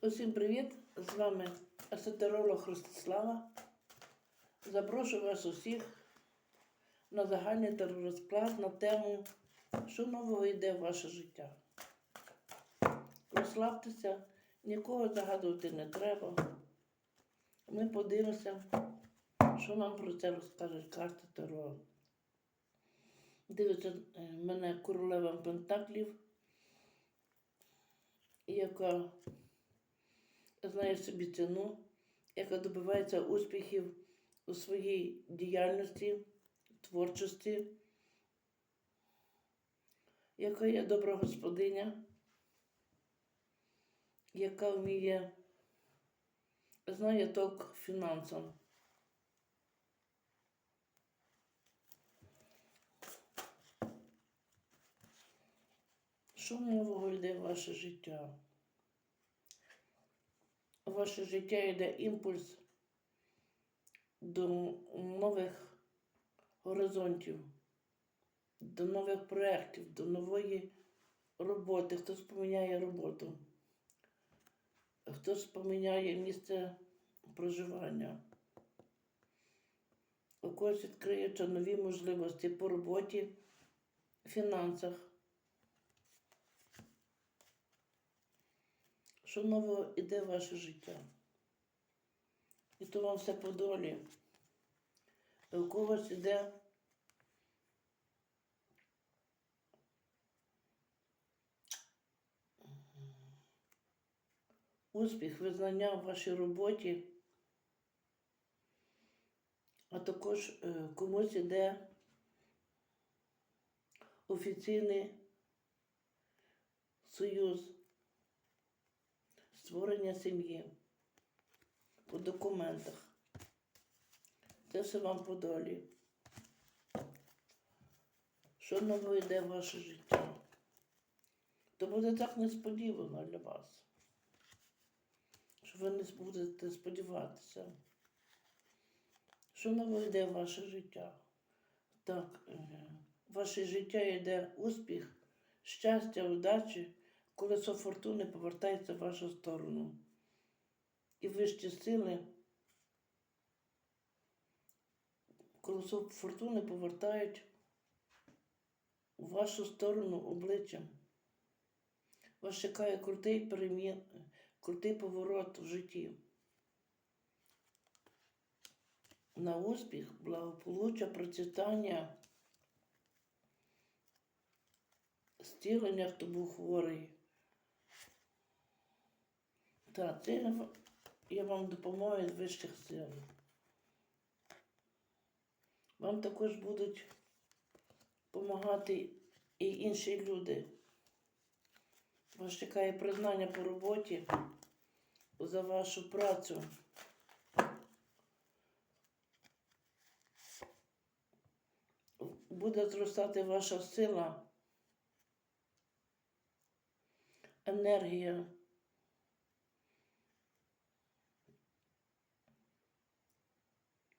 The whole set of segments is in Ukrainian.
Усім привіт! З вами есотеролог Ростислава. Запрошую вас усіх на загальний теророзклад на тему, що нового йде в ваше життя. Розслабтеся, нікого загадувати не треба. Ми подивимося, що нам про це розкажуть карти Таро. Дивиться е, мене королева Пентаклів, яка знає собі ціну, яка добивається успіхів у своїй діяльності, творчості, яка є добра господиня, яка вміє, знає толк фінансам. Що нового йде в ваше життя? Ваше життя йде імпульс до нових горизонтів, до нових проєктів, до нової роботи. Хтось поміняє роботу, хтось поміняє місце проживання. У когось відкриються нові можливості по роботі, фінансах. Що нового іде в ваше життя. І то вам все по долі. У когось іде успіх, визнання в вашій роботі, а також е, комусь іде офіційний союз створення сім'ї по документах. Це все вам по долі. Що нового йде в ваше життя? То буде так несподівано для вас, що ви не будете сподіватися. Що нового йде в ваше життя? Так, е, в ваше життя йде успіх, щастя, удачі колесо фортуни повертається в вашу сторону. І вищі сили колесо фортуни повертають у вашу сторону обличчям. Вас чекає крутий перемін, крутий поворот в житті. На успіх, благополуччя, процвітання, зцілення, хто був хворий. Так, я вам допомогу від вищих сил. Вам також будуть допомагати і інші люди. Вас чекає признання по роботі за вашу працю. Буде зростати ваша сила, енергія.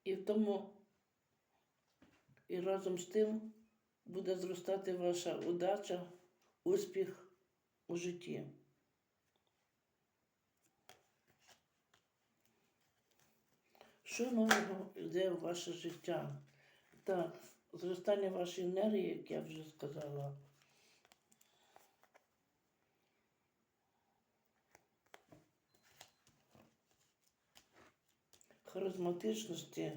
І в тому, і разом з тим буде зростати ваша удача, успіх у житті. Що нового йде в ваше життя? Так, зростання вашої енергії, як я вже сказала. Харизматичності,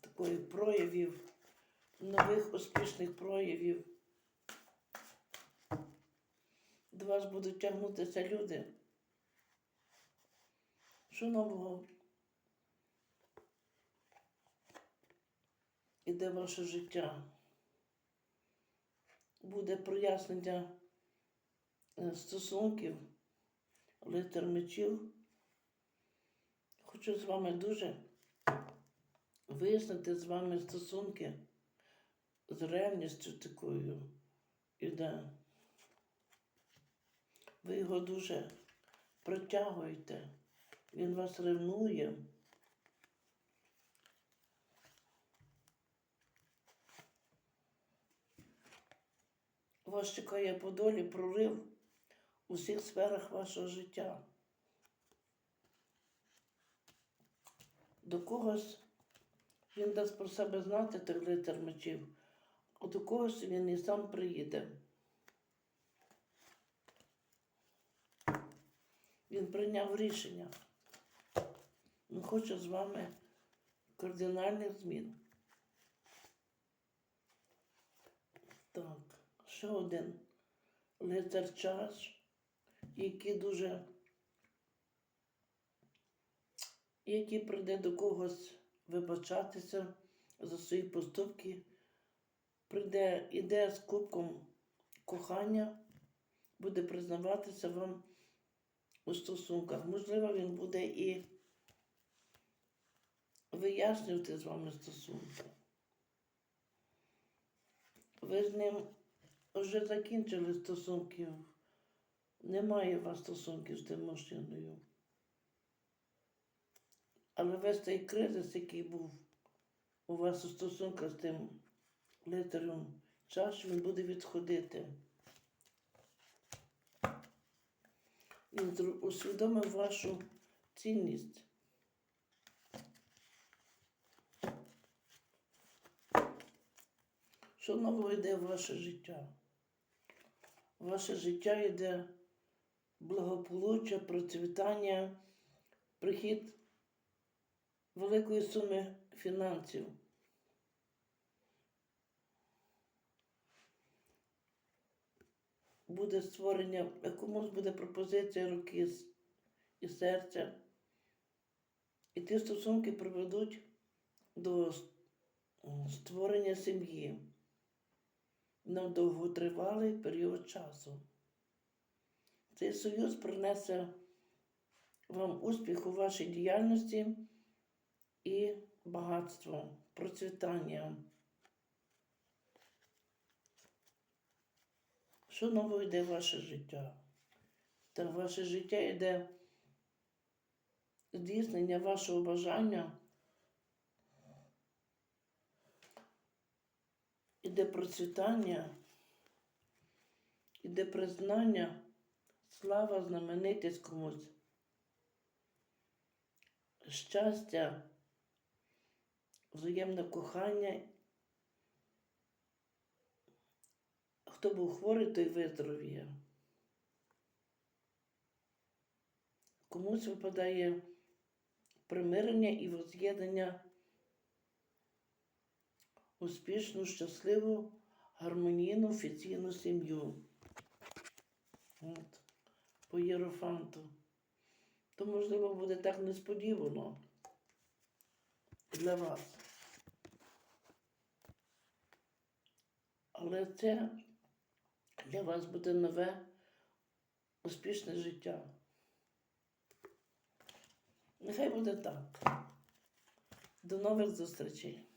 такої проявів, нових успішних проявів. До вас будуть тягнутися люди. Що нового іде ваше життя? Буде прояснення е, стосунків, литер мечів. Хочу з вами дуже вияснити з вами стосунки з ревністю такою іде. Ви його дуже притягуєте, він вас ревнує. Вас чекає по долі прорив у всіх сферах вашого життя. До когось він дасть про себе знати, той лицар мечів, а до когось він і сам приїде. Він прийняв рішення. Він хоче з вами кардинальних змін. Так, ще один лицар чаш, який дуже, який прийде до когось вибачатися за свої поступки, прийде, іде з кубком кохання, буде признаватися вам у стосунках. Можливо, він буде і вияснювати з вами стосунки. Ви з ним вже закінчили стосунків. Немає у вас стосунків з тим мужчиною. Але весь цей кризис, який був у вас у стосунках з тим лицарем чаш, він буде відходити. Він усвідомив вашу цінність. Що нового йде в ваше життя? Ваше життя йде благополуччя, процвітання, прихід великої суми фінансів. Буде створення, комусь буде пропозиція руки і серця. І ті стосунки приведуть до створення сім'ї на довготривалий період часу. Цей союз принесе вам успіх у вашій діяльності і багатство, процвітання. Що нового йде в ваше життя? Та в ваше життя йде здійснення вашого бажання, іде процвітання, іде признання, слава, знаменитість комусь, щастя, взаємне кохання. Хто був хворий, той виздоровіє. Комусь випадає примирення і воз'єднання успішну, щасливу, гармонійну офіційну сім'ю. От, по Єрофанту. То, можливо, буде так несподівано для вас. Але це для вас буде нове успішне життя. Нехай буде так. До нових зустрічей.